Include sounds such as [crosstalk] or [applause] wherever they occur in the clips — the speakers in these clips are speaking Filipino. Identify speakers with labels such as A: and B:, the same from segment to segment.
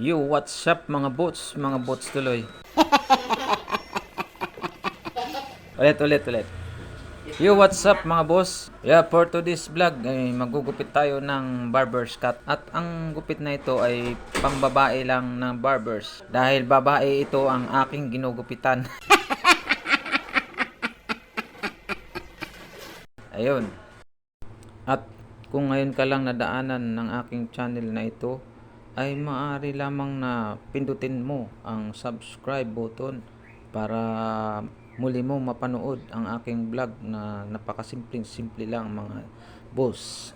A: Yo, what's up mga bots? Mga bots tuloy. [laughs] ulit, ulit, ulit. Yo, what's up mga boss? Yeah, for today's vlog, ay magugupit tayo ng barber's cut. At ang gupit na ito ay pambabae lang ng barbers. Dahil babae ito ang aking ginugupitan. [laughs] Ayun. At kung ngayon ka lang nadaanan ng aking channel na ito, ay maaari lamang na pindutin mo ang subscribe button para muli mo mapanood ang aking vlog na napakasimpleng simple lang mga boss.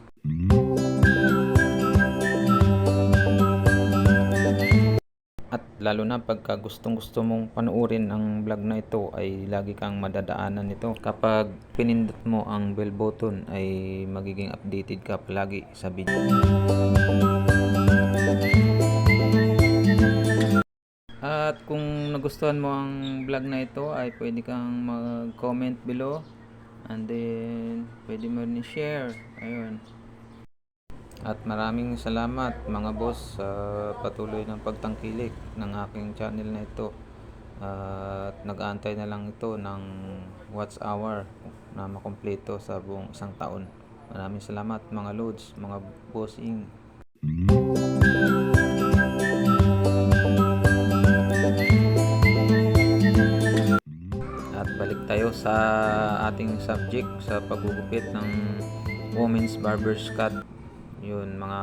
A: At lalo na pagka gustong gusto mong panoorin ang vlog na ito ay lagi kang madadaanan nito. Kapag pinindot mo ang bell button ay magiging updated ka palagi sa video. Nagustuhan mo ang vlog na ito ay pwede kang mag-comment below and then pwede mo rin share. Ayun. At maraming salamat mga boss sa patuloy ng pagtangkilik ng aking channel na ito. At nag-aantay na lang ito ng watch hour na makumpleto sa buong isang taon. Maraming salamat mga loads, mga bossing. At sa ating subject sa pagugupit ng women's barber's cut. Yun mga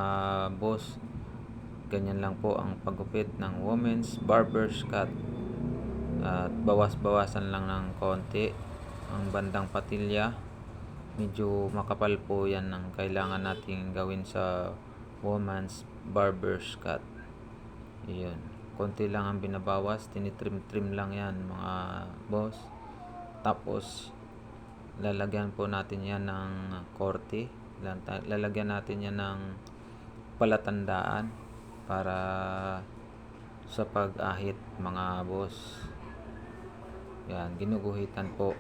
A: boss, ganyan lang po ang paggupit ng women's barber's cut. At bawas-bawasan lang ng konti ang bandang patilya. Medyo makapal po yan ang kailangan nating gawin sa woman's barber's cut. Yun. Konti lang ang binabawas, tinitrim-trim lang yan mga boss. Tapos lalagyan po natin yan ng korte. Lalagyan natin yan ng palatandaan para sa pag-ahit mga boss. Yan, ginuguhitan po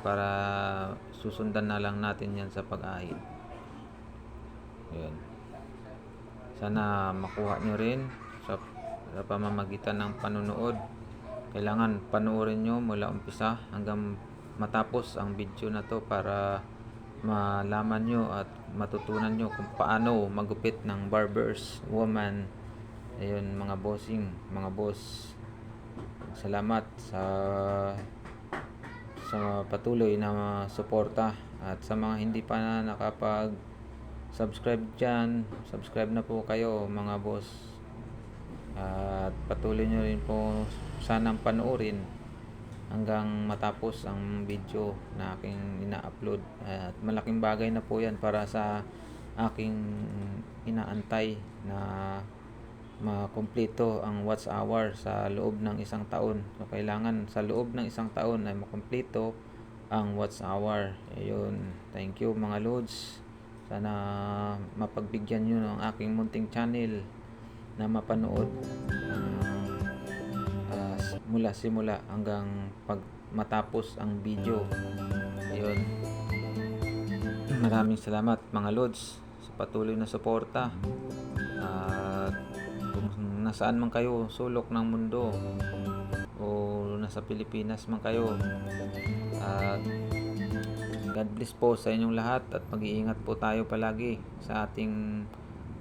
A: para susundan na lang natin yan sa pag-ahit. Yan. Sana makuha nyo rin sa, sa pamamagitan ng panunood. Kailangan panoorin nyo mula umpisa hanggang matapos ang video na to para malaman nyo at matutunan nyo kung paano magupit ng barbers woman. Ayun mga bossing, mga boss. Salamat sa sa patuloy na suporta at sa mga hindi pa na nakapag subscribe dyan subscribe na po kayo mga boss at patuloy nyo rin po sanang panoorin hanggang matapos ang video na aking ina-upload at malaking bagay na po yan para sa aking inaantay na makumpleto ang watch hour sa loob ng isang taon. So, kailangan sa loob ng isang taon ay makumpleto ang watch hour. Ayun. Thank you mga loads. Sana mapagbigyan nyo ng aking munting channel na mapanood ah, ah, mula simula hanggang pag matapos ang video. Ayun. Maraming salamat mga loads sa patuloy na suporta. At kung nasaan man kayo, sulok ng mundo o nasa Pilipinas man kayo. At God bless po sa inyong lahat at mag-iingat po tayo palagi sa ating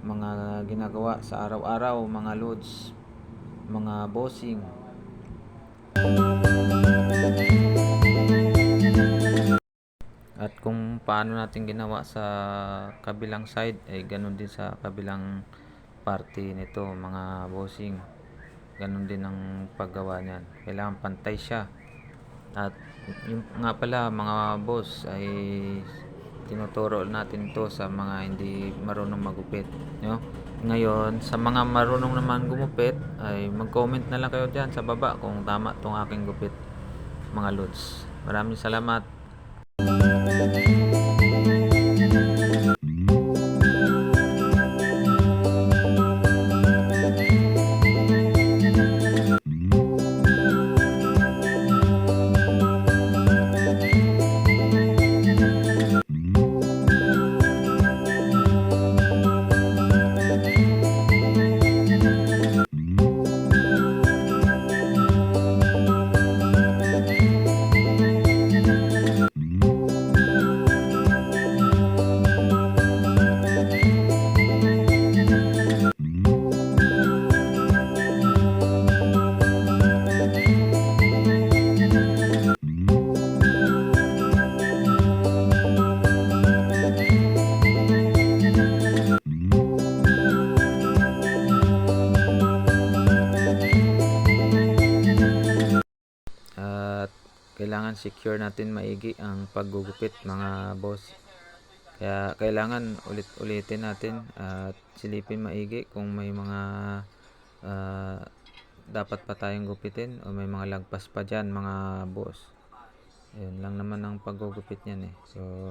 A: mga ginagawa sa araw-araw, mga loads, mga bossing. At kung paano natin ginawa sa kabilang side, ay ganun din sa kabilang party nito, mga bossing. Ganun din ang paggawa niyan. Kailangan pantay siya. At yung nga pala mga boss ay tinuturo natin to sa mga hindi marunong magupit. No? Ngayon, sa mga marunong naman gumupit, ay mag-comment na lang kayo dyan sa baba kung tama tong aking gupit mga lods. Maraming salamat. Kailangan secure natin maigi ang paggugupit mga boss. Kaya kailangan ulit-ulitin natin at silipin maigi kung may mga ah, dapat pa tayong gupitin o may mga lagpas pa dyan mga boss. Ayun lang naman ang paggugupit niyan eh. So,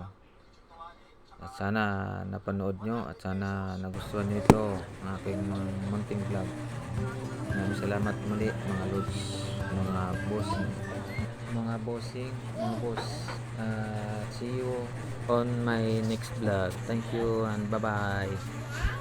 A: at sana napanood nyo at sana nagustuhan nyo ito ang aking munting vlog. Maraming salamat muli mga lods, mga boss, mga bossing, mga boss. Uh, see you on my next vlog. Thank you and bye-bye.